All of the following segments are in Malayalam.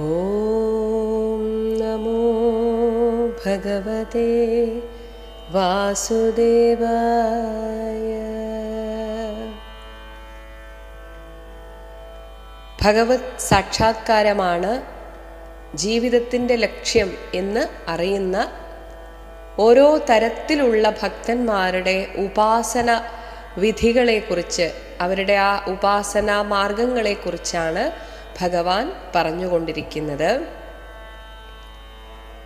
ॐ नमो भगवते വാസുദേവായ ഭഗവത് സാക്ഷാത്കാരമാണ് ജീവിതത്തിൻ്റെ ലക്ഷ്യം എന്ന് അറിയുന്ന ഓരോ തരത്തിലുള്ള ഭക്തന്മാരുടെ ഉപാസന വിധികളെക്കുറിച്ച് അവരുടെ ആ ഉപാസന മാർഗങ്ങളെക്കുറിച്ചാണ് ഭഗവാൻ പറഞ്ഞുകൊണ്ടിരിക്കുന്നത്.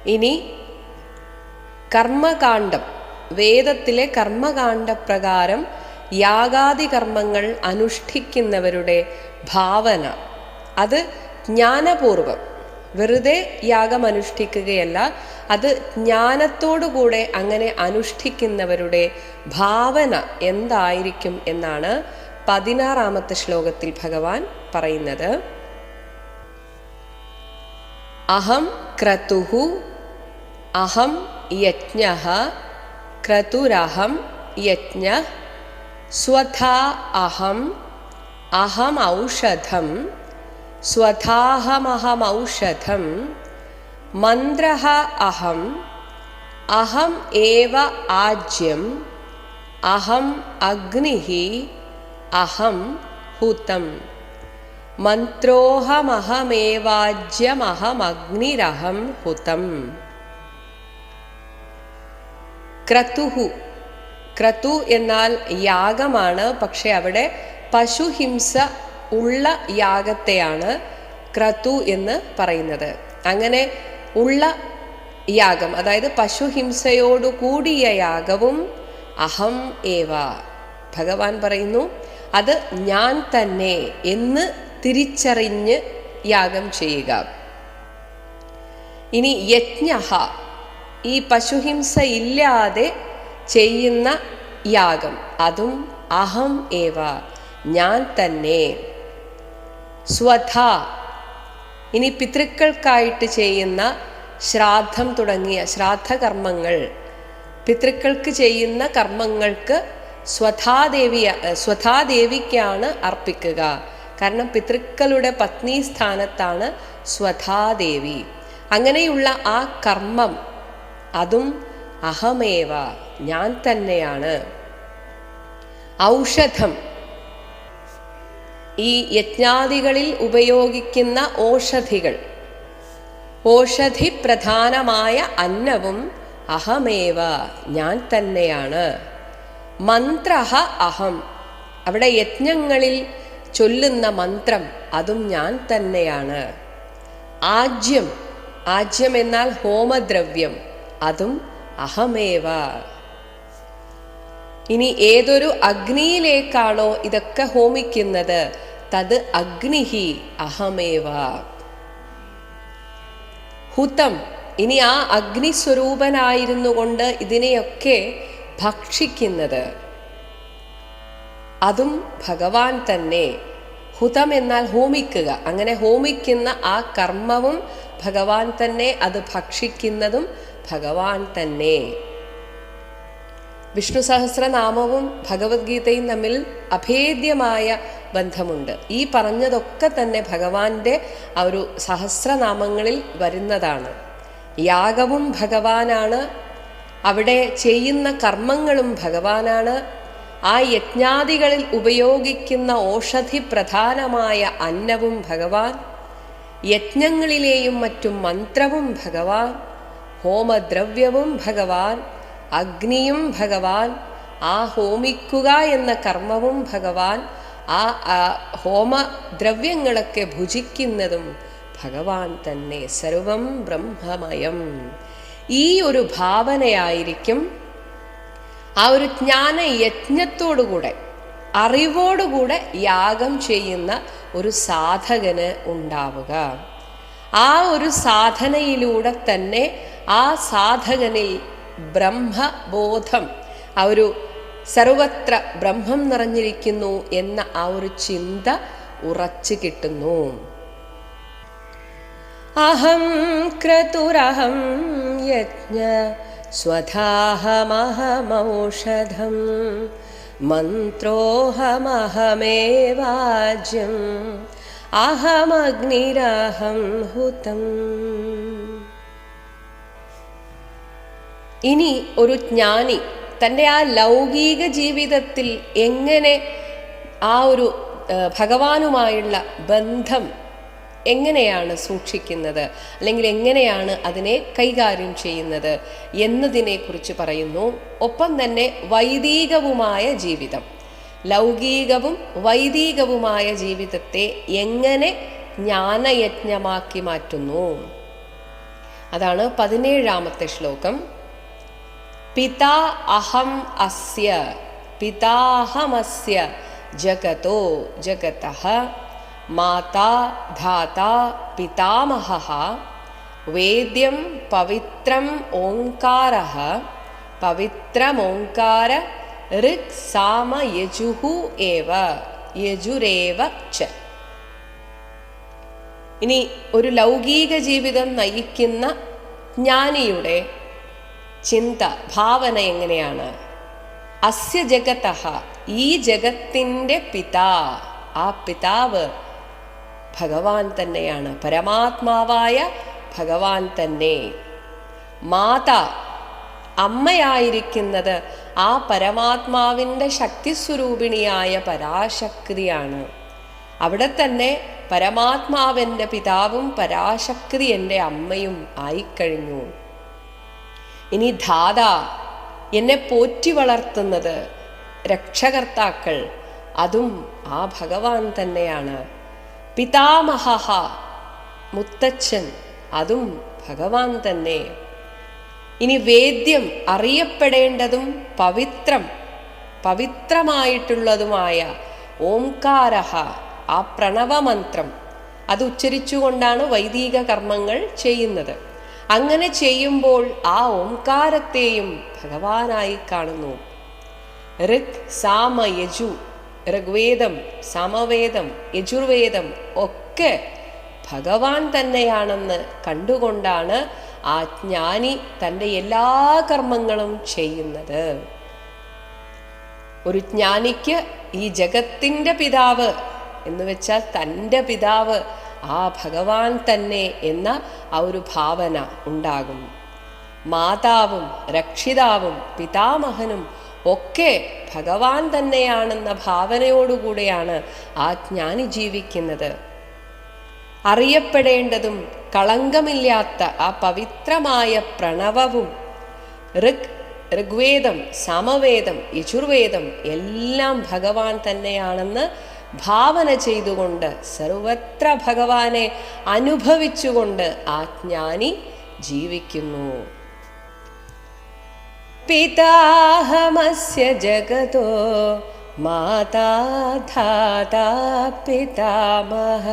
ഇനി കർമ്മകാണ്ഡം വേദത്തിലെ കർമ്മകാന്ഡ പ്രകാരം യാഗാദി കർമ്മങ്ങൾ അനുഷ്ഠിക്കുന്നവരുടെ ഭാവന. അത് ജ്ഞാനപൂർവം. വെറുതെ യാഗം അനുഷ്ഠിക്കുകയല്ല അത് ജ്ഞാനത്തോടുകൂടെ അങ്ങനെ അനുഷ്ഠിക്കുന്നവരുടെ ഭാവന എന്തായിരിക്കും എന്നാണ് പതിനാറാമത്തെ ശ്ലോകത്തിൽ ഭഗവാൻ പറയുന്നത്. അഹം ക്രതുഹു അഹം യജ്ഞ ക്രതുരഹം യജ്ഞ സ്വധാ അഹം അഹം ഔഷധം സ്വധാഹമഹമൗഷധം മന്ത്ര അഹം അഹം ഏവ ആജ്യം അഹം അഗ്നി അഹം ഹുതം മന്ത്രോഹമഹമേവാജ്യമഹമഗ്നിരഹം ഹുതം. ക്രതുഹു. ക്രതു എന്നാൽ യാഗമാണ് പക്ഷെ അവിടെ പശുഹിംസ ഉള്ള യാഗത്തെയാണ് ക്രതു എന്ന് പറയുന്നത്. അങ്ങനെ ഉള്ള യാഗം അതായത് പശുഹിംസയോടു കൂടിയ യാഗവും അഹം ഏവ. ഭഗവാൻ പറയുന്നു അത് ഞാൻ തന്നെ എന്ന് തിരിച്ചറിഞ്ഞ് യാഗം ചെയ്യുക. ഇനി യജ്ഞ ഈ പശുഹിംസ ഇല്ലാതെ ചെയ്യുന്ന യാഗം. അതും അഹം ഏവ ഞാൻ തന്നെ. സ്വധ ഇനി പിതൃക്കൾക്കായിട്ട് ചെയ്യുന്ന ശ്രാദ്ധം തുടങ്ങിയ ശ്രാദ്ധകർമ്മങ്ങൾ. പിതൃക്കൾക്ക് ചെയ്യുന്ന കർമ്മങ്ങൾക്ക് സ്വധാദേവി സ്വധാദേവിക്കാണ് അർപ്പിക്കുക. കാരണം പിതൃക്കളുടെ പത്നി സ്ഥാനത്താണ് സ്വധാദേവി. അങ്ങനെയുള്ള ആ കർമ്മം അതും അഹമേവ ഞാൻ തന്നെയാണ്. ഔഷധം. ഈ യജ്ഞാദികളിൽ ഉപയോഗിക്കുന്ന ഓഷധികൾ. ഓഷധി പ്രധാനമായ അന്നവും അഹമേവ ഞാൻ തന്നെയാണ്. മന്ത്ര അഹം. അവിടെ യജ്ഞങ്ങളിൽ ചൊല്ലുന്ന മന്ത്രം അതും ഞാൻ തന്നെയാണ്. ആജ്യം ആജ്യം എന്നാൽ ഹോമദ്രവ്യം അതും അഹമേവ. ഇനി ഏതൊരു അഗ്നിയിലേക്കാണോ ഇതൊക്കെ ഹോമിക്കുന്നത്? തത് അഗ്നിഹി അഹമേവ. ഹുതം ഇനി ആ അഗ്നിസ്വരൂപനായിരുന്നു കൊണ്ട് ഇതിനെയൊക്കെ ഭക്ഷിക്കുന്നത്. അതും ഭഗവാൻ തന്നെ. ഹുതം എന്നാൽ ഹോമിക്കുക. അങ്ങനെ ഹോമിക്കുന്ന ആ കർമ്മവും ഭഗവാൻ തന്നെ അത് ഭക്ഷിക്കുന്നതും ഭഗവാൻ തന്നെ. വിഷ്ണു സഹസ്രനാമവും ഭഗവത്ഗീതയും തമ്മിൽ അഭേദ്യമായ ബന്ധമുണ്ട്. ഈ പറഞ്ഞതൊക്കെ തന്നെ ഭഗവാന്റെ ആ ഒരു സഹസ്രനാമങ്ങളിൽ വരുന്നതാണ്. യാഗവും ഭഗവാനാണ്. അവിടെ ചെയ്യുന്ന കർമ്മങ്ങളും ഭഗവാനാണ്. ആ യജ്ഞാദികളിൽ ഉപയോഗിക്കുന്ന ഓഷധി പ്രധാനമായ അന്നവും ഭഗവാൻ യജ്ഞങ്ങളിലെയും മറ്റും മന്ത്രവും ഭഗവാൻ ഹോമദ്രവ്യവും ഭഗവാൻ അഗ്നിയും ഭഗവാൻ ആ ഹോമിക്കുക എന്ന കർമ്മവും ഭഗവാൻ ആ ഹോമദ്രവ്യങ്ങളൊക്കെ ഭുജിക്കുന്നതും ഭഗവാൻ തന്നെ. സർവം ബ്രഹ്മമയം. ഈ ഒരു ഭാവനയായിരിക്കും ആ ഒരു ജ്ഞാന യജ്ഞത്തോടുകൂടെ അറിവോടുകൂടെ യാഗം ചെയ്യുന്ന ഒരു സാധകന് ഉണ്ടാവുക. ആ ഒരു സാധനയിലൂടെ തന്നെ ആ സാധകനിൽ ബ്രഹ്മബോധം ആ ഒരു സർവത്ര ബ്രഹ്മം നിറഞ്ഞിരിക്കുന്നു എന്ന ആ ഒരു ചിന്ത ഉറച്ചു കിട്ടുന്നു. അഹം ക്രതുരഹം യജ്ഞ സ്വധാഹമഹമൗഷധം മന്ത്രോഹമഹമേവാജ്യം അഹമഗ്നിരഹം ഹുതം. ഇനി ഒരു ജ്ഞാനി തന്റെ ആ ലൗകിക ജീവിതത്തിൽ എങ്ങനെ ആ ഒരു ഭഗവാനുമായുള്ള ബന്ധം എങ്ങനെയാണ് സൂക്ഷിക്കുന്നത്? അല്ലെങ്കിൽ എങ്ങനെയാണ് അതിനെ കൈകാര്യം ചെയ്യുന്നത്? എന്നതിനെക്കുറിച്ച് പറയുന്നു. ഒപ്പം തന്നെ വൈദികവുമായ ജീവിതം. ലൗകികവും വൈദികവുമായ ജീവിതത്തെ എങ്ങനെ ജ്ഞാനയജ്ഞമാക്കി മാറ്റുന്നു? അതാണ് പതിനേഴാമത്തെ ശ്ലോകം. പിതാ അഹം അസ്യ പിതാഹമസ്യ ജഗതോ ജഗതഃ. മാതാ ധാതാ പിതാമഹ വേദ്യം പവിത്രം ഓങ്കാര പവിത്രമോങ്കാര ഋക് സാമ യജുഹു ഏവ യജുരേവ ച. ഇനി ഒരു ലൗകിക ജീവിതം നയിക്കുന്ന ജ്ഞാനിയുടെ ചിന്ത ഭാവന എങ്ങനെയാണ്? അസ്യ ജഗത ഈ ജഗത്തിന്റെ പിതാ ആ പിതാവ് ഭഗവാൻ തന്നെയാണ്. പരമാത്മാവായ ഭഗവാൻ തന്നെ. മാതാ അമ്മയായിരിക്കുന്നത് ആ പരമാത്മാവിന്റെ ശക്തിസ്വരൂപിണിയായ പരാശക്തിയാണ്. അവിടെ തന്നെ പരമാത്മാവെന്റെ പിതാവും പരാശക്തി എന്റെ അമ്മയും ആയിക്കഴിഞ്ഞു. ഇനി ധാത എന്നെ പോറ്റി വളർത്തുന്നത് രക്ഷകർത്താക്കൾ. അതും ആ ഭഗവാൻ തന്നെയാണ്. പിതാമഹ മുത്തച്ഛൻ അതും ഭഗവാൻ തന്നെ. ഇനി വേദ്യം അറിയപ്പെടേണ്ടതും പവിത്രം പവിത്രമായിട്ടുള്ളതുമായ ഓംകാര ആ പ്രണവമന്ത്രം. അത് ഉച്ചരിച്ചുകൊണ്ടാണ് വൈദിക കർമ്മങ്ങൾ ചെയ്യുന്നത്. അങ്ങനെ ചെയ്യുമ്പോൾ ആ ഓംകാരത്തെയും ഭഗവാനായി കാണുന്നു. ഋക് സാമ യജു ഋഗ്വേദം സമവേദം യജുർവേദം ഒക്കെ ഭഗവാൻ തന്നെയാണെന്ന് കണ്ടുകൊണ്ടാണ് ആ ജ്ഞാനി തന്റെ എല്ലാ കർമ്മങ്ങളും ചെയ്യുന്നത്. ഒരു ജ്ഞാനിക്ക് ഈ ജഗത്തിന്റെ പിതാവ് എന്ന് വെച്ചാൽ തന്റെ പിതാവ് ആ ഭഗവാൻ തന്നെ എന്ന ആ ഒരു ഭാവന ഉണ്ടാകും. മാതാവും രക്ഷിതാവും പിതാമഹനും ഒക്കെ ഭഗവാൻ തന്നെയാണെന്ന ഭാവനയോടുകൂടെയാണ് ആ ജ്ഞാനി ജീവിക്കുന്നത്. അറിയപ്പെടേണ്ടതും കളങ്കമില്ലാത്ത ആ പവിത്രമായ പ്രണവവും ഋഗ് ഋഗ്വേദം സമവേദം യജുർവേദം എല്ലാം ഭഗവാൻ തന്നെയാണെന്ന് ഭാവന ചെയ്തുകൊണ്ട് സർവത്ര ഭഗവാനെ അനുഭവിച്ചുകൊണ്ട് ആ ജ്ഞാനി ജീവിക്കുന്നു. പിതാഹമസ്യ ജഗതോ മാതാ ധാതാ പിതാമഹ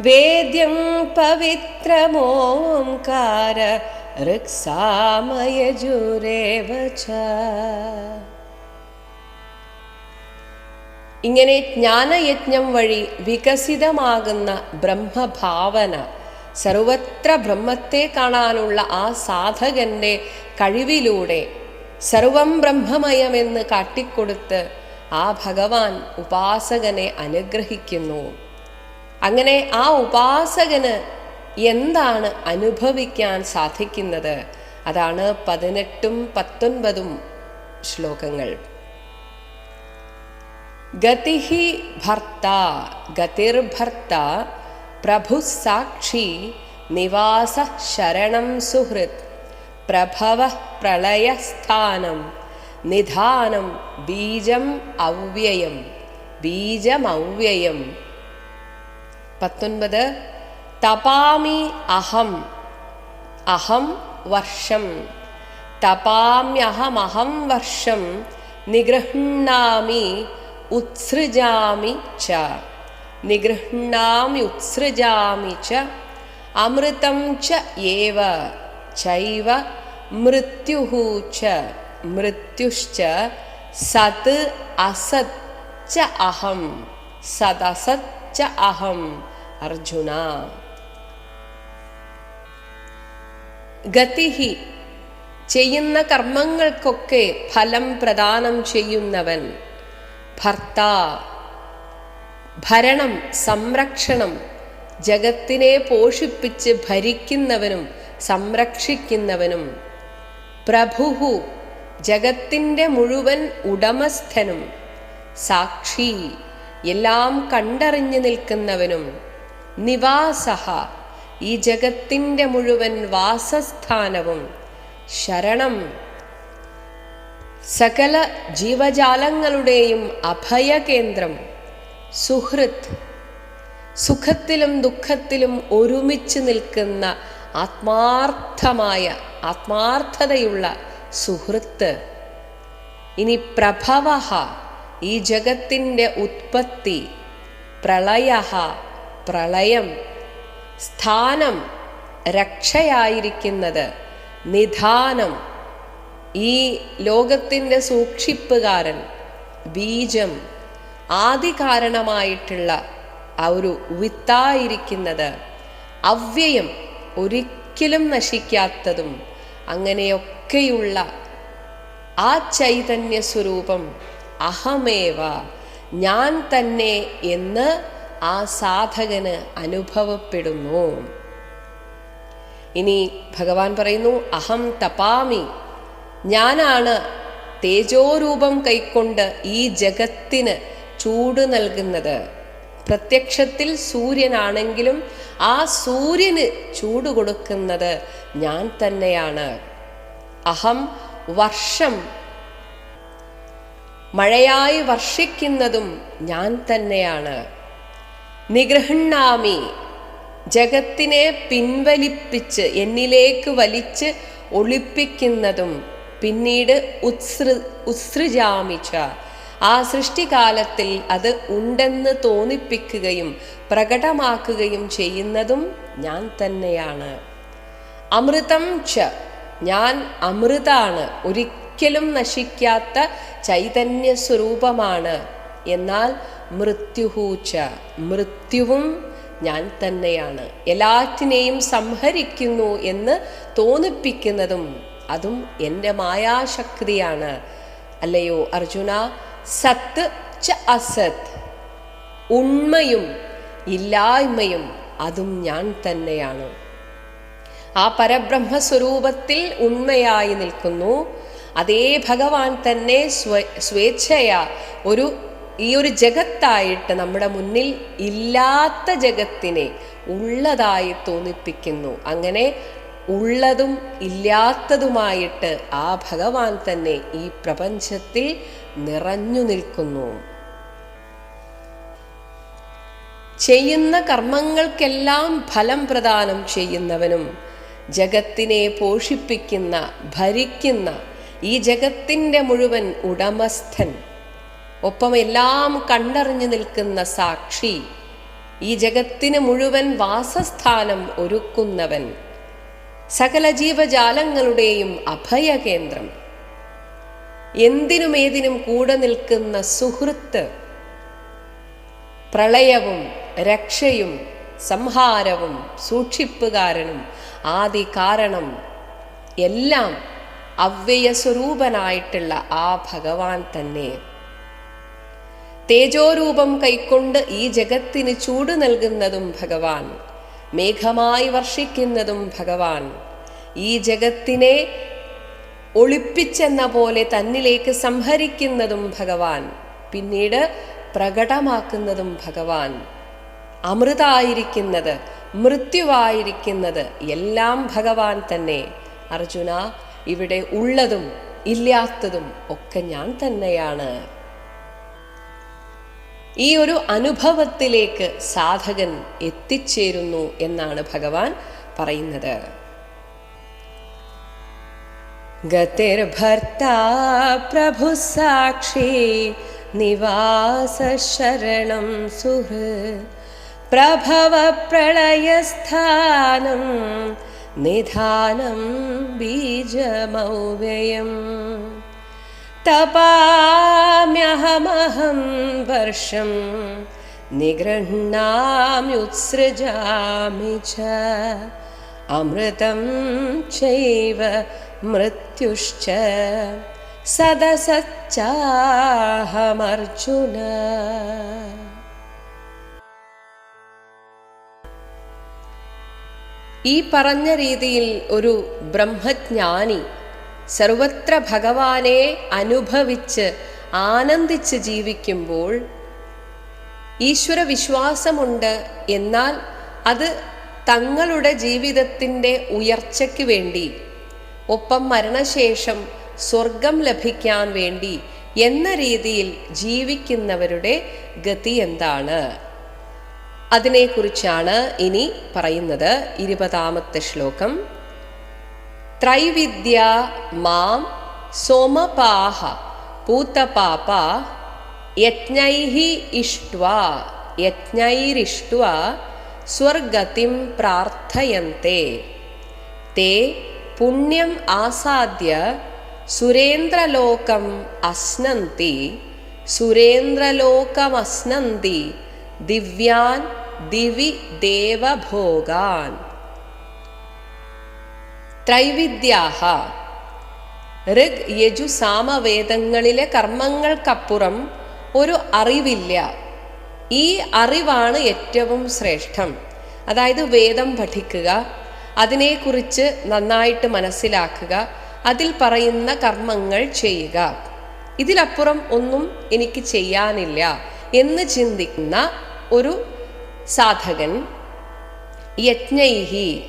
വേദ്യം പവിത്രമോംകാര ഋക്സാമയജുരേവ ഇങ്ങനെ ജ്ഞാനയജ്ഞം വഴി വികസിതമാകുന്ന ബ്രഹ്മഭാവന സർവത്ര ബ്രഹ്മത്തെ കാണാനുള്ള ആ സാധകന്റെ കഴിവിലൂടെ സർവം ബ്രഹ്മമയമെന്ന് കാട്ടിക്കൊടുത്ത് ആ ഭഗവാൻ ഉപാസകനെ അനുഗ്രഹിക്കുന്നു. അങ്ങനെ ആ ഉപാസകന് എന്താണ് അനുഭവിക്കാൻ സാധിക്കുന്നത്? അതാണ് പതിനെട്ടും പത്തൊൻപതും ശ്ലോകങ്ങൾ. ഗതി ഭർത്ത ഗതിർഭർത്ത പ്രഭു സാക്ഷി നിവാസ ശരണം സുഹൃത് പ്രഭവ പ്രളയസ്ഥാനം നിധാനം ബീജം അവ്യയം ബീജമവ്യയം. പത്തൊൻപത് തപാമി അഹം അഹം വർഷം തപാമ്യഹമഹം വർഷം നിഗൃഹ്ണാമി ഉത്സൃജാമി ച. നിഗൃഹ്ണാമി ഉത്സൃജാമി ച അമൃതം ച ഏവ ചൈവ മൃത്യുഃ ച മൃത്യുശ്ച സത് അസത് ച അഹം സദസത് ച അഹം അർജുന. ഗതിഹി ചെയ്യുന്ന കർമ്മങ്ങൾക്കൊക്കെ ഫലം പ്രദാനം ചെയ്യുന്നവൻ ഭർത്ത ഭരണം സംരക്ഷണം ജഗത്തിനെ പോഷിപ്പിച്ച് ഭരിക്കുന്നവനും സംരക്ഷിക്കുന്നവനും. പ്രഭുഹു ജഗത്തിന്റെ മുഴുവൻ ഉടമസ്ഥനും. സാക്ഷി എല്ലാം കണ്ടറിഞ്ഞു നിൽക്കുന്നവനും. നിവാസഹ ഈ ജഗത്തിന്റെ മുഴുവൻ വാസസ്ഥാനവും. ശരണം. സകല ജീവജാലങ്ങളുടെയും അഭയകേന്ദ്രം. സുഹൃത്ത്. സുഖത്തിലും ദുഃഖത്തിലും ഒരുമിച്ച് നിൽക്കുന്ന ആത്മാർത്ഥമായ ആത്മാർത്ഥതയുള്ള സുഹൃത്ത്. ഇനി പ്രഭവ ഈ ജഗത്തിന്റെ ഉത്പത്തി. പ്രളയ പ്രളയം. സ്ഥാനം രക്ഷയായിരിക്കുന്നത്. നിധാനം. ഈ ലോകത്തിന്റെ സൂക്ഷിപ്പുകാരൻ ബീജം. ആദികാരണമായിട്ടുള്ള ആ ഒരു വിത്തായിരിക്കുന്നത് അവ്യയം ഒരിക്കലും നശിക്കാത്തതും അങ്ങനെയൊക്കെയുള്ള ആ ചൈതന്യ സ്വരൂപം അഹമേവ ഞാൻ തന്നെ എന്ന് ആ സാധകന് അനുഭവപ്പെടുന്നു. ഇനി ഭഗവാൻ പറയുന്നു അഹം തപാമി. ഞാനാണ് തേജോരൂപം കൈക്കൊണ്ട് ഈ ജഗത്തിന് ചൂട് നൽകുന്നത്. പ്രത്യക്ഷത്തിൽ സൂര്യനാണെങ്കിലും ആ സൂര്യന് ചൂട് കൊടുക്കുന്നത് ഞാൻ തന്നെയാണ്. അഹം വർഷം. മഴയായി വർഷിക്കുന്നതും ഞാൻ തന്നെയാണ്. നിഗ്രഹണ്ണാമി. ജഗത്തിനെ പിൻവലിപ്പിച്ച് എന്നിലേക്ക് വലിച്ച് ഒളിപ്പിക്കുന്നതും പിന്നീട് ഉത്സൃ ഉത്സൃജാമിച്ച ആ സൃഷ്ടികാലത്തിൽ അത് ഉണ്ടെന്ന് തോന്നിപ്പിക്കുകയും പ്രകടമാക്കുകയും ചെയ്യുന്നതും ഞാൻ തന്നെയാണ്. അമൃതം ച. ഞാൻ അമൃതാണ് ഒരിക്കലും നശിക്കാത്ത ചൈതന്യ സ്വരൂപമാണ് എന്നാൽ മൃത്യുഹൂച്ച മൃത്യുവും ഞാൻ തന്നെയാണ്. എല്ലാറ്റിനെയും സംഹരിക്കുന്നു എന്ന് തോന്നിപ്പിക്കുന്നതും അതും എന്റെ മായാശക്തിയാണ്. അല്ലയോ അർജുന? സത്ത് ച അസത്. ഉണ്മയും ഇല്ലായ്മയും അതും ഞാൻ തന്നെയാണ്. ആ പരബ്രഹ്മസ്വരൂപത്തിൽ ഉണ്മയായി നിൽക്കുന്നു. അതേ ഭഗവാൻ തന്നെ സ്വ സ്വേച്ഛയ ഒരു ഈ ഒരു ജഗത്തായിട്ട് നമ്മുടെ മുന്നിൽ ഇല്ലാത്ത ജഗത്തിനെ ഉള്ളതായി തോന്നിപ്പിക്കുന്നു. അങ്ങനെ ഉള്ളതും ഇല്ലാത്തതുമായിട്ട് ആ ഭഗവാൻ തന്നെ ഈ പ്രപഞ്ചത്തിൽ നിറഞ്ഞു നിൽക്കുന്നു. ചെയ്യുന്ന കർമ്മങ്ങൾക്കെല്ലാം ഫലം പ്രദാനം ചെയ്യുന്നവനും ജഗത്തിനെ പോഷിപ്പിക്കുന്ന ഭരിക്കുന്ന ഈ ജഗത്തിന്റെ മുഴുവൻ ഉടമസ്ഥൻ ഒപ്പം എല്ലാം കണ്ടറിഞ്ഞു നിൽക്കുന്ന സാക്ഷി ഈ ജഗത്തിന് മുഴുവൻ വാസസ്ഥാനം ഒരുക്കുന്നവൻ സകല ജീവജാലങ്ങളുടെയും അഭയകേന്ദ്രം. എന്തിനും ഏതിനും കൂടെ നിൽക്കുന്ന സുഹൃത്ത് പ്രളയവും രക്ഷയും സംഹാരവും സൂക്ഷിപ്പുകാരനും ആദി കാരണം എല്ലാം അവ്യയസ്വരൂപനായിട്ടുള്ള ആ ഭഗവാൻ തന്നെ. തേജോരൂപം കൈക്കൊണ്ട് ഈ ജഗത്തിന് ചൂട് നൽകുന്നതും ഭഗവാൻ മേഘമായി വർഷിക്കുന്നതും ഭഗവാൻ. ഈ ജഗത്തിനെ ഒളിപ്പിച്ചെന്ന പോലെ തന്നിലേക്ക് സംഹരിക്കുന്നതും ഭഗവാൻ പിന്നീട് പ്രകടമാക്കുന്നതും ഭഗവാൻ. അമൃതായിരിക്കുന്നത് മൃത്യുവായിരിക്കുന്നത് എല്ലാം ഭഗവാൻ തന്നെ. അർജുന ഇവിടെ ഉള്ളതും ഇല്ലാത്തതും ഒക്കെ ഞാൻ തന്നെയാണ്. ഈ ഒരു അനുഭവത്തിലേക്ക് സാധകൻ എത്തിച്ചേരുന്നു എന്നാണ് ഭഗവാൻ പറയുന്നത്. गतिर्भर्ता प्रभुसाक्षी निवासशरणं सुहृत् प्रभवप्रलयस्थानं निधानं बीजमव्ययम्। तपाम्यहमहं वर्षं निगृह्णाम्युत्सृजामि च। अमृतं चैव മൃത്യുശ്ച സദസച്ചാഹമർജുന ഈ പറഞ്ഞ രീതിയിൽ ഒരു ബ്രഹ്മജ്ഞാനി സർവത്ര ഭഗവാനെ അനുഭവിച്ച് ആനന്ദിച്ച് ജീവിക്കുമ്പോൾ ഈശ്വര വിശ്വാസമുണ്ട് എന്നാൽ അത് തങ്ങളുടെ ജീവിതത്തിന്റെ ഉയർച്ചയ്ക്ക് വേണ്ടി ഒപ്പം മരണശേഷം സ്വർഗം ലഭിക്കാൻ വേണ്ടി എന്ന രീതിയിൽ ജീവിക്കുന്നവരുടെ ഗതി എന്താണ്? അതിനെക്കുറിച്ചാണ് ഇനി പറയുന്നത് ഇരുപതാമത്തെ ശ്ലോകം. ത്രൈവിദ്യ മാം സോമപാഹ പൂതപാപ യജ്ഞൈഹി ഇഷ്ട്വ യജ്ഞൈരിഷ്ട്വ സ്വർഗതിം പ്രാർത്ഥയന്തേ. തേ പുണ്യം ആസാദ്യ സുരേന്ദ്രലോകം അസ്നന്തി സുരേന്ദ്രലോകമസ്നന്തി ദിവ്യാൻ ദിവി ദേവഭോഗാൻ. ത്രൈവിദ്യാഹ ഋഗ് യജു സാമവേദങ്ങളിലെ കർമ്മങ്ങൾക്കപ്പുറം ഒരു അറിവില്ല. ഈ അറിവാണ് ഏറ്റവും ശ്രേഷ്ഠം. അതായത് വേദം പഠിക്കുക അതിനെക്കുറിച്ച് നന്നായിട്ട് മനസ്സിലാക്കുക അതിൽ പറയുന്ന കർമ്മങ്ങൾ ചെയ്യുക. ഇതിലപ്പുറം ഒന്നും എനിക്ക് ചെയ്യാനില്ല എന്ന് ചിന്തിക്കുന്ന ഒരു സാധകൻ യജ്ഞൈഹി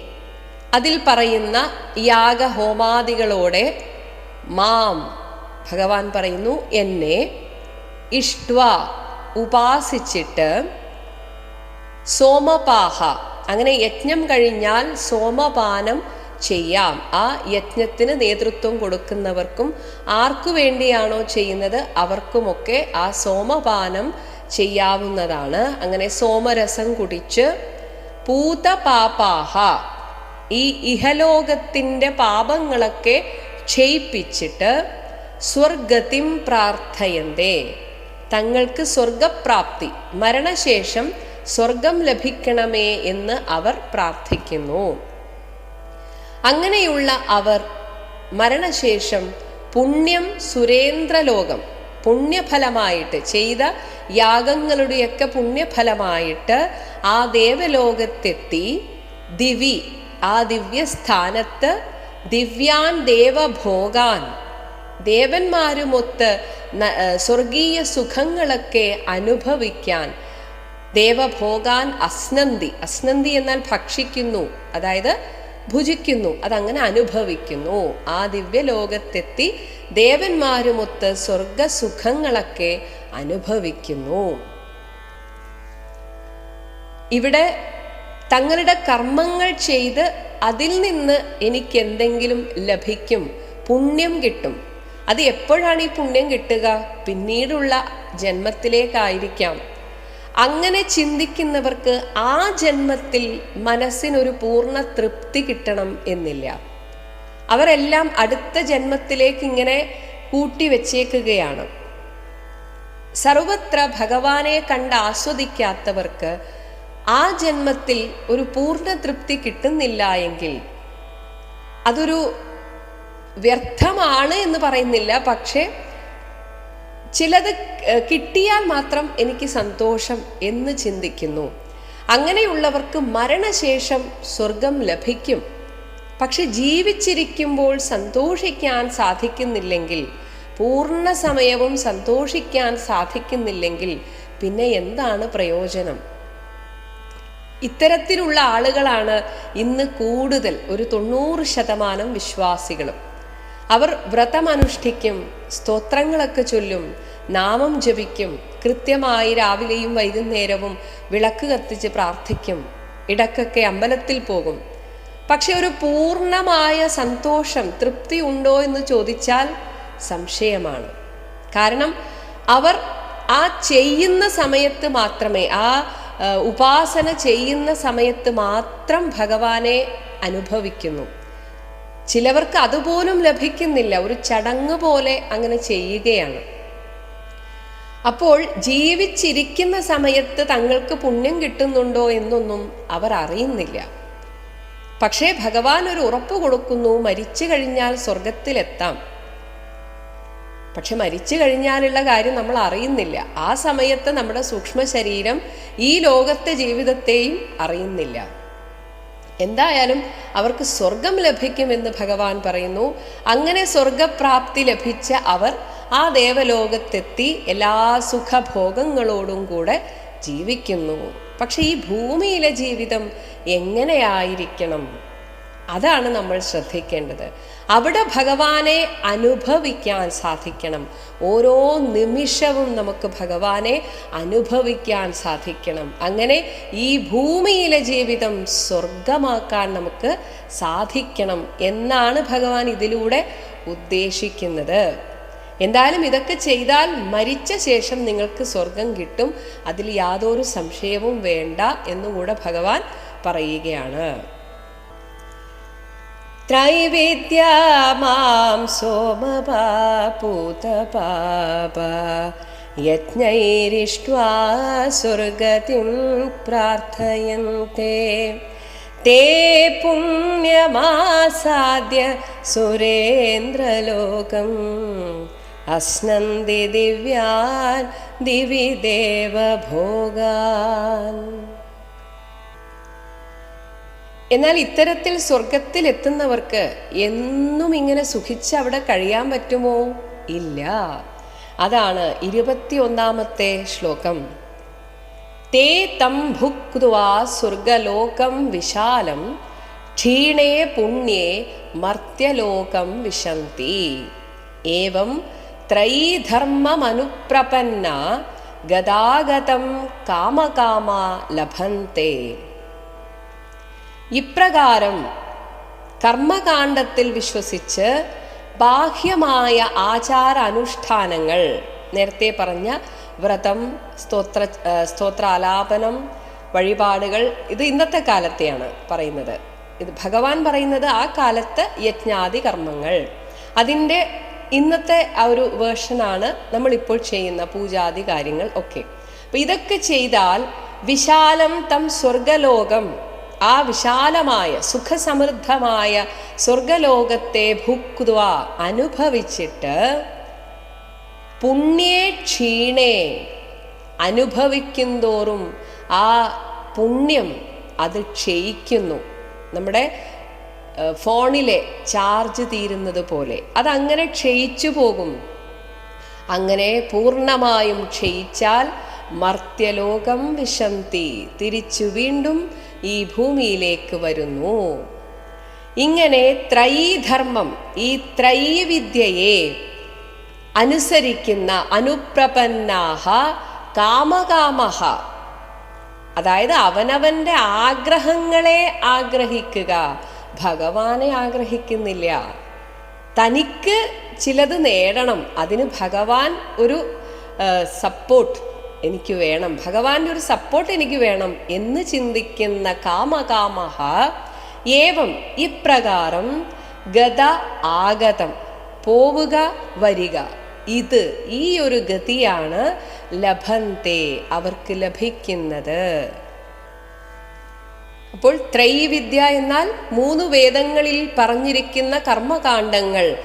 അതിൽ പറയുന്ന യാഗഹോമാദികളോടെ മാം ഭഗവാൻ പറയുന്നു എന്നെ ഇഷ്ട്വ ഉപാസിച്ചിട്ട് സോമപാഹ അങ്ങനെ യജ്ഞം കഴിഞ്ഞാൽ സോമപാനം ചെയ്യാം. ആ യജ്ഞത്തിന് നേതൃത്വം കൊടുക്കുന്നവർക്കും ആർക്കു വേണ്ടിയാണോ ചെയ്യുന്നത് അവർക്കുമൊക്കെ ആ സോമപാനം ചെയ്യാവുന്നതാണ്. അങ്ങനെ സോമരസം കുടിച്ച് പൂതപാപാഹ ഈ ഇഹലോകത്തിന്റെ പാപങ്ങളൊക്കെ ക്ഷയിപ്പിച്ചിട്ട് സ്വർഗതിം പ്രാർത്ഥയന്തേ. തങ്ങൾക്ക് സ്വർഗപ്രാപ്തി മരണശേഷം സ്വർഗം ലഭിക്കണമേ എന്ന് അവർ പ്രാർത്ഥിക്കുന്നു. അങ്ങനെയുള്ള അവർ മരണശേഷം പുണ്യം സുരേന്ദ്രലോകം പുണ്യഫലമായിട്ട് ചെയ്ത യാഗങ്ങളുടെയൊക്കെ പുണ്യഫലമായിട്ട് ആ ദേവലോകത്തെത്തി ദിവി ആ ദിവ്യസ്ഥാനത്ത് ദിവ്യാൻ ദേവഭോഗാൻ. ദേവന്മാരുമൊത്ത് സ്വർഗീയ സുഖങ്ങളൊക്കെ അനുഭവിക്കാൻ ദേവഭോഗാൻ അസ്നന്തി. അസ്നന്തി എന്നാൽ ഭക്ഷിക്കുന്നു അതായത് ഭുജിക്കുന്നു അതങ്ങനെ അനുഭവിക്കുന്നു. ആ ദിവ്യലോകത്തെത്തി ദേവന്മാരുമൊത്ത് സ്വർഗസുഖങ്ങളൊക്കെ അനുഭവിക്കുന്നു. ഇവിടെ തങ്ങളുടെ കർമ്മങ്ങൾ ചെയ്ത് അതിൽ നിന്ന് എനിക്ക് എന്തെങ്കിലും ലഭിക്കും പുണ്യം കിട്ടും. അത് എപ്പോഴാണ് ഈ പുണ്യം കിട്ടുക? പിന്നീടുള്ള ജന്മത്തിലേക്കായിരിക്കാം. അങ്ങനെ ചിന്തിക്കുന്നവർക്ക് ആ ജന്മത്തിൽ മനസ്സിനൊരു പൂർണ തൃപ്തി കിട്ടണം എന്നില്ല. അവരെല്ലാം അടുത്ത ജന്മത്തിലേക്ക് ഇങ്ങനെ കൂട്ടിവെച്ചേക്കുകയാണ് സർവത്ര ഭഗവാനെ കണ്ട് ആസ്വദിക്കാത്തവർക്ക് ആ ജന്മത്തിൽ ഒരു പൂർണ തൃപ്തി കിട്ടുന്നില്ല എങ്കിൽ അതൊരു വ്യർത്ഥമാണ് എന്ന് പറയുന്നില്ല. പക്ഷേ ചിലത് കിട്ടിയാൽ മാത്രം എനിക്ക് സന്തോഷം എന്ന് ചിന്തിക്കുന്നു. അങ്ങനെയുള്ളവർക്ക് മരണശേഷം സ്വർഗം ലഭിക്കും. പക്ഷെ ജീവിച്ചിരിക്കുമ്പോൾ സന്തോഷിക്കാൻ സാധിക്കുന്നില്ലെങ്കിൽ പൂർണ സമയവും സന്തോഷിക്കാൻ സാധിക്കുന്നില്ലെങ്കിൽ പിന്നെ എന്താണ് പ്രയോജനം? ഇത്തരത്തിലുള്ള ആളുകളാണ് ഇന്ന് കൂടുതൽ ഒരു തൊണ്ണൂറ് ശതമാനം വിശ്വാസികളും. അവർ വ്രതമനുഷ്ഠിക്കും സ്തോത്രങ്ങളൊക്കെ ചൊല്ലും നാമം ജപിക്കും കൃത്യമായി രാവിലെയും വൈകുന്നേരവും വിളക്ക് കത്തിച്ച് പ്രാർത്ഥിക്കും ഇടക്കൊക്കെ അമ്പലത്തിൽ പോകും. പക്ഷെ ഒരു പൂർണമായ സന്തോഷം തൃപ്തി ഉണ്ടോ എന്ന് ചോദിച്ചാൽ സംശയമാണ്. കാരണം അവർ ആ ചെയ്യുന്ന സമയത്ത് മാത്രമേ ആ ഉപാസന ചെയ്യുന്ന സമയത്ത് മാത്രം ഭഗവാനെ അനുഭവിക്കുന്നു. ചിലവർക്ക് അതുപോലും ലഭിക്കുന്നില്ല. ഒരു ചടങ്ങ് പോലെ അങ്ങനെ ചെയ്യുകയാണ്. അപ്പോൾ ജീവിച്ചിരിക്കുന്ന സമയത്ത് തങ്ങൾക്ക് പുണ്യം കിട്ടുന്നുണ്ടോ എന്നൊന്നും അവർ അറിയുന്നില്ല. പക്ഷേ ഭഗവാൻ ഒരു ഉറപ്പ് കൊടുക്കുന്നു മരിച്ചു കഴിഞ്ഞാൽ സ്വർഗത്തിലെത്താം പക്ഷെ മരിച്ചു കഴിഞ്ഞാലുള്ള കാര്യം നമ്മൾ അറിയുന്നില്ല. ആ സമയത്ത് നമ്മുടെ സൂക്ഷ്മ ശരീരം ഈ ലോകത്തെ ജീവിതത്തെയും അറിയുന്നില്ല. എന്തായാലും അവർക്ക് സ്വർഗം ലഭിക്കുമെന്ന് ഭഗവാൻ പറയുന്നു. അങ്ങനെ സ്വർഗപ്രാപ്തി ലഭിച്ച അവർ ആ ദേവലോകത്തെത്തി എല്ലാ സുഖഭോഗങ്ങളോടും കൂടെ ജീവിക്കുന്നു. പക്ഷെ ഈ ഭൂമിയിലെ ജീവിതം എങ്ങനെയായിരിക്കണം? അതാണ് നമ്മൾ ശ്രദ്ധിക്കേണ്ടത്. അവിടെ ഭഗവാനെ അനുഭവിക്കാൻ സാധിക്കണം. ഓരോ നിമിഷവും നമുക്ക് ഭഗവാനെ അനുഭവിക്കാൻ സാധിക്കണം. അങ്ങനെ ഈ ഭൂമിയിലെ ജീവിതം സ്വർഗമാക്കാൻ നമുക്ക് സാധിക്കണം എന്നാണ് ഭഗവാൻ ഇതിലൂടെ ഉദ്ദേശിക്കുന്നത്. എന്തായാലും ഇതൊക്കെ ചെയ്താൽ മരിച്ച ശേഷം നിങ്ങൾക്ക് സ്വർഗം കിട്ടും. അതിൽ യാതൊരു സംശയവും വേണ്ട എന്നുകൂടെ ഭഗവാൻ പറയുകയാണ്. त्रैवेद्या मां सोमपापूतपाप यज्ञैरिष्ट्वा सुर्गतिं प्रार्थयन्ते। ते पुण्यमासाद्य सुरेन्द्रलोकम् अश्नन्ति दिव्यान् दिवि देवभोगान् എന്നാൽ ഇത്തരത്തിൽ സ്വർഗത്തിൽ എത്തുന്നവർക്ക് എന്നും ഇങ്ങനെ സുഖിച്ച് അവിടെ കഴിയാൻ പറ്റുമോ? ഇല്ല. അതാണ് ഇരുപത്തിയൊന്നാമത്തെ ശ്ലോകം. തേ തം ഭുക്വാ സ്വർഗലോകം വിശാലം ക്ഷീണേ പുണ്യേ മർത്യലോകം വിശന്തി. ഏവം ത്രൈധർമ്മമനുപ്രപന്ന ഗതാഗതം കാമകാമ ലഭന്തെ. ഇപ്രകാരം കർമ്മകാണ്ഡത്തിൽ വിശ്വസിച്ച് ബാഹ്യമായ ആചാര അനുഷ്ഠാനങ്ങൾ നേരത്തെ പറഞ്ഞ വ്രതം സ്തോത്ര സ്തോത്രാലാപനം വഴിപാടുകൾ ഇത് ഇന്നത്തെ കാലത്തെയാണ് പറയുന്നത്. ഇത് ഭഗവാൻ പറയുന്നത് ആ കാലത്ത് യജ്ഞാദി കർമ്മങ്ങൾ. അതിന്റെ ഇന്നത്തെ ആ ഒരു വേർഷനാണ് നമ്മളിപ്പോൾ ചെയ്യുന്ന പൂജാതി കാര്യങ്ങൾ ഒക്കെ. അപ്പം ഇതൊക്കെ ചെയ്താൽ വിശാലം തം സ്വർഗലോകം ആ വിശാലമായ സുഖസമൃദ്ധമായ സ്വർഗലോകത്തെ ഭുക്വ അനുഭവിച്ചിട്ട് പുണ്യേ ക്ഷീണേ അനുഭവിക്കുന്തോറും ആ പുണ്യം അത് ക്ഷയിക്കുന്നു. നമ്മുടെ ഫോണിലെ ചാർജ് തീരുന്നത് പോലെ. അതങ്ങനെ ക്ഷയിച്ചു പോകും. അങ്ങനെ പൂർണമായും ക്ഷയിച്ചാൽ മർത്യലോകം വിശന്തി. തിരിച്ചു വീണ്ടും ഈ ഭൂമിയിലേക്ക് വരുന്നു. ഇങ്ങനെ ത്രൈധർമ്മം ഈ ത്രൈവിദ്യയെ അനുസരിക്കുന്ന അനുപ്രപന്നാഹ കാമകാമഹ. അതായത് അവനവന്റെ ആഗ്രഹങ്ങളെ ആഗ്രഹിക്കുക. ഭഗവാനെ ആഗ്രഹിക്കുന്നില്ല. തനിക്ക് ചിലത് നേടണം. അതിന് ഭഗവാൻ ഒരു സപ്പോർട്ട് എനിക്ക് വേണം. ഭഗവാന്റെ ഒരു സപ്പോർട്ട് എനിക്ക് വേണം എന്ന് ചിന്തിക്കുന്ന കാമകാമഹ ഏവം ഇപ്രകാരം ഗത ആഗതം. പോവുക വരിക. ഇത് ഈ ഒരു ഗതിയാണ് ലഭന്തെ അവർക്ക് ലഭിക്കുന്നത്. അപ്പോൾ ത്രൈവിദ്യ എന്നാൽ മൂന്ന് വേദങ്ങളിൽ പറഞ്ഞിരിക്കുന്ന കർമ്മകാണ്ഡങ്ങൾ.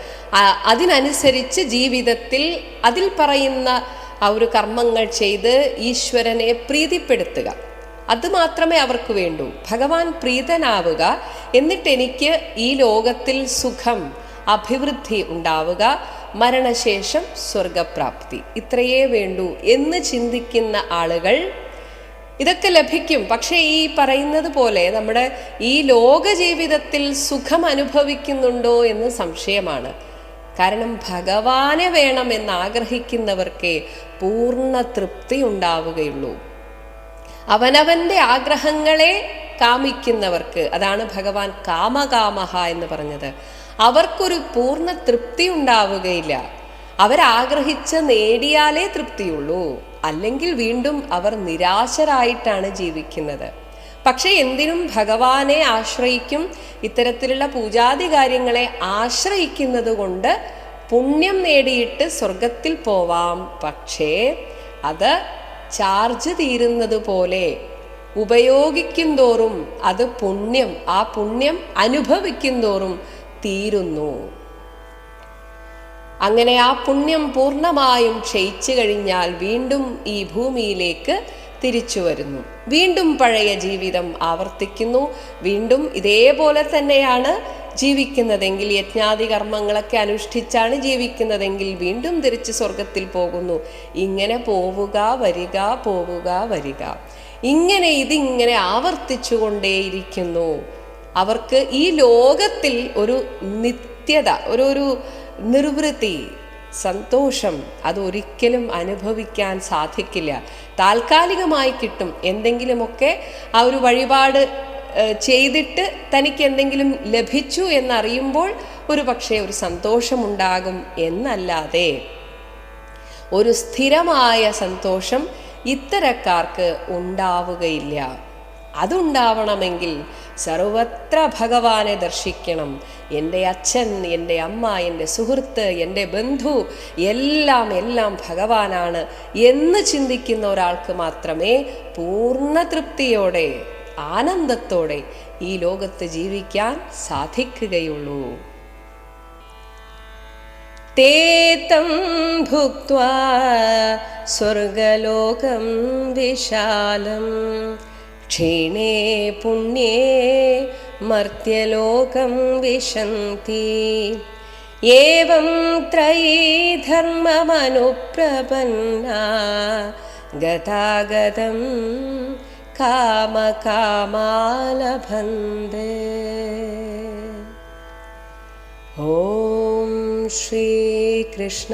അതിനനുസരിച്ച് ജീവിതത്തിൽ അതിൽ പറയുന്ന ആ ഒരു കർമ്മങ്ങൾ ചെയ്ത് ഈശ്വരനെ പ്രീതിപ്പെടുത്തുക. അത് മാത്രമേ അവർക്ക് വേണ്ടൂ. ഭഗവാൻ പ്രീതനാവുക. എന്നിട്ട് എനിക്ക് ഈ ലോകത്തിൽ സുഖം അഭിവൃദ്ധി ഉണ്ടാവുക. മരണശേഷം സ്വർഗപ്രാപ്തി ഇത്രയേ വേണ്ടൂ എന്ന് ചിന്തിക്കുന്ന ആളുകൾ ഇതൊക്കെ ലഭിക്കും. പക്ഷേ ഈ പറയുന്നത് പോലെ നമ്മുടെ ഈ ലോക ജീവിതത്തിൽ സുഖം അനുഭവിക്കുന്നുണ്ടോ എന്ന് സംശയമാണ്. കാരണം ഭഗവാനെ വേണമെന്ന് ആഗ്രഹിക്കുന്നവർക്കേ പൂർണ തൃപ്തി ഉണ്ടാവുകയുള്ളൂ. അവനവന്റെ ആഗ്രഹങ്ങളെ കാമിക്കുന്നവർക്ക് അതാണ് ഭഗവാൻ കാമകാമഹ എന്ന് പറഞ്ഞത് അവർക്കൊരു പൂർണ തൃപ്തി ഉണ്ടാവുകയില്ല. അവരാഗ്രഹിച്ച് നേടിയാലേ തൃപ്തിയുള്ളൂ. അല്ലെങ്കിൽ വീണ്ടും അവർ നിരാശരായിട്ടാണ് ജീവിക്കുന്നത്. പക്ഷെ എന്തിനും ഭഗവാനെ ആശ്രയിക്കും. ഇത്തരത്തിലുള്ള പൂജാതി കാര്യങ്ങളെ ആശ്രയിക്കുന്നത് കൊണ്ട് പുണ്യം നേടിയിട്ട് സ്വർഗത്തിൽ പോവാം. പക്ഷേ അത് ചാർജ് തീരുന്നത് പോലെ ഉപയോഗിക്കും തോറും അത് പുണ്യം ആ പുണ്യം അനുഭവിക്കും തോറും തീരുന്നു. അങ്ങനെ ആ പുണ്യം പൂർണമായും ക്ഷയിച്ചു കഴിഞ്ഞാൽ വീണ്ടും ഈ ഭൂമിയിലേക്ക് തിരിച്ചു വരുന്നു വീണ്ടും പഴയ ജീവിതം ആവർത്തിക്കുന്നു. വീണ്ടും ഇതേപോലെ തന്നെയാണ് ജീവിക്കുന്നതെങ്കിൽ യജ്ഞാതി കർമ്മങ്ങളൊക്കെ അനുഷ്ഠിച്ചാണ് ജീവിക്കുന്നതെങ്കിൽ വീണ്ടും തിരിച്ച് സ്വർഗത്തിൽ പോകുന്നു. ഇങ്ങനെ പോവുക വരിക പോവുക വരിക. ഇങ്ങനെ ഇതിങ്ങനെ ആവർത്തിച്ചുകൊണ്ടേയിരിക്കുന്നു. അവർക്ക് ഈ ലോകത്തിൽ ഒരു നിത്യത ഒരു ഒരു നിർവൃത്തി സന്തോഷം അതൊരിക്കലും അനുഭവിക്കാൻ സാധിക്കില്ല. താൽക്കാലികമായി കിട്ടും. എന്തെങ്കിലുമൊക്കെ ആ ഒരു വഴിപാട് ചെയ്തിട്ട് തനിക്ക് എന്തെങ്കിലും ലഭിച്ചു എന്നറിയുമ്പോൾ ഒരു പക്ഷേ ഒരു സന്തോഷമുണ്ടാകും എന്നല്ലാതെ. ഒരു സ്ഥിരമായ സന്തോഷം ഇത്തരക്കാർക്ക് ഉണ്ടാവുകയില്ല. അതുണ്ടാവണമെങ്കിൽ സർവത്ര ഭഗവാനെ ദർശിക്കണം. എന്റെ അച്ഛൻ എന്റെ അമ്മ എന്റെ സുഹൃത്ത് എന്റെ ബന്ധു എല്ലാം എല്ലാം ഭഗവാനാണ് എന്ന് ചിന്തിക്കുന്ന ഒരാൾക്ക് മാത്രമേ പൂർണ തൃപ്തിയോടെ ആനന്ദത്തോടെ ഈ ലോകത്ത് ജീവിക്കാൻ സാധിക്കുകയുള്ളൂ. തേതം ഭുക്വാ സ്വർഗലോകം വിശാലം. क्षीणे पुण्ये मर्त्यलोकं विशन्ति। एवं त्रयी धर्ममनुप्रपन्ना गतागतं कामकामालभन्ते। ॐ श्रीकृष्णार्पणमस्तु